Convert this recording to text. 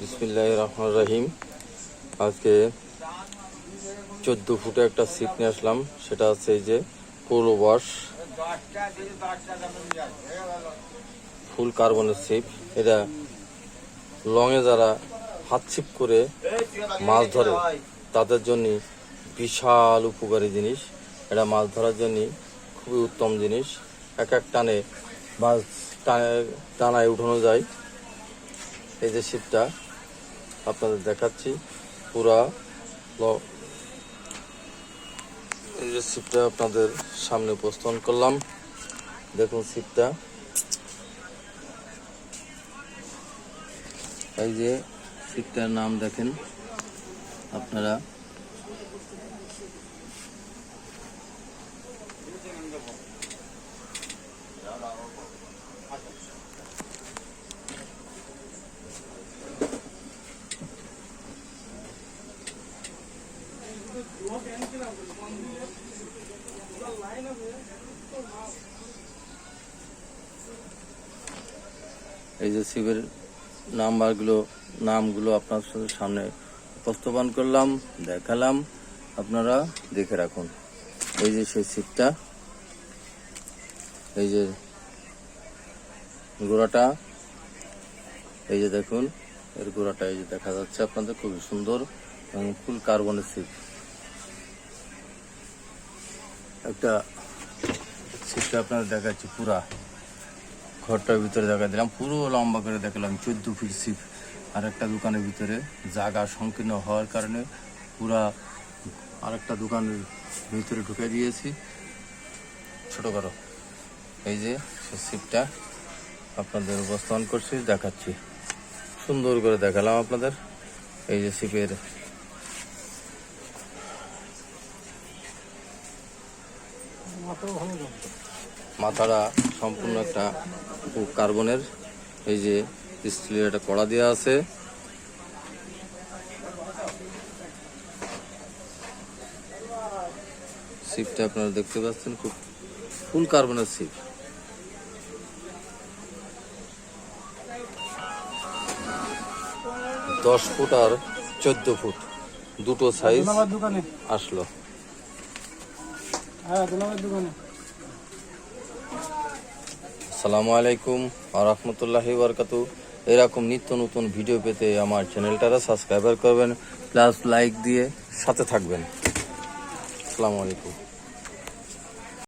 বিসমিল্লাহ রহমান রহিম। আজকে চোদ্দ ফুটে একটা সিট নিয়ে আসলাম। সেটা হচ্ছে এই যে পোলো ফুল কার্বনের সিপ এটা লংয়ে যারা হাত ছিপ করে মাছ ধরে, তাদের জন্য বিশাল উপকারী জিনিস। এটা মাছ ধরার জন্য খুবই উত্তম জিনিস। এক এক টানে মাছ টানে- টানায় উঠানো যায়। এই যে শিপটা আপনাদের দেখাচ্ছি, পুরা এই যে শিপটা আপনাদের সামনে উপস্থাপন করলাম। দেখুন শিপটা এই যে শিপটার নাম দেখেন আপনারা। এই যে শিবের নাম্বারগুলো, নামগুলো আপনার সামনে উপস্থাপন করলাম, দেখালাম, আপনারা দেখে রাখুন। এই যে সেই শিবটা এই যে গোড়াটা, এই যে দেখুন, এর গোড়াটা এই যে দেখা যাচ্ছে আপনাদের, খুবই সুন্দর এবং ফুল কার্বনের শিপ একটা শিপটা আপনাদের দেখাচ্ছি, পুরা ঘরটার ভিতরে দেখা দিলাম। পুরো লম্বা করে দেখালাম, চোদ্দ ফিট সিপ আর একটা দোকানের ভিতরে জায়গা সংকীর্ণ হওয়ার কারণে পুরা আর একটা দোকানের ভিতরে ঢুকে দিয়েছি। ছোট করো। এই যে সিপটা আপনাদের উপস্থাপন করছি, দেখাচ্ছি। সুন্দর করে দেখালাম আপনাদের। এই যে সিপের মাথাটা সম্পূর্ণ একটা কার্বনের এই যে স্টিলের একটা কড়া দেওয়া আছে। সিপটা আপনারা দেখতে পাচ্ছেন খুব ফুল কার্বনের সিপ দশ ফুট আর চোদ্দ ফুট দুটো সাইজ আসলো। আসসালামু আলাইকুম আর রহমতুল্লাহি বরকাতু এরকম নিত্য নতুন ভিডিও পেতে আমার চ্যানেলটারা সাবস্ক্রাইবার করবেন, প্লাস লাইক দিয়ে সাথে থাকবেন। আসসালামু আলাইকুম।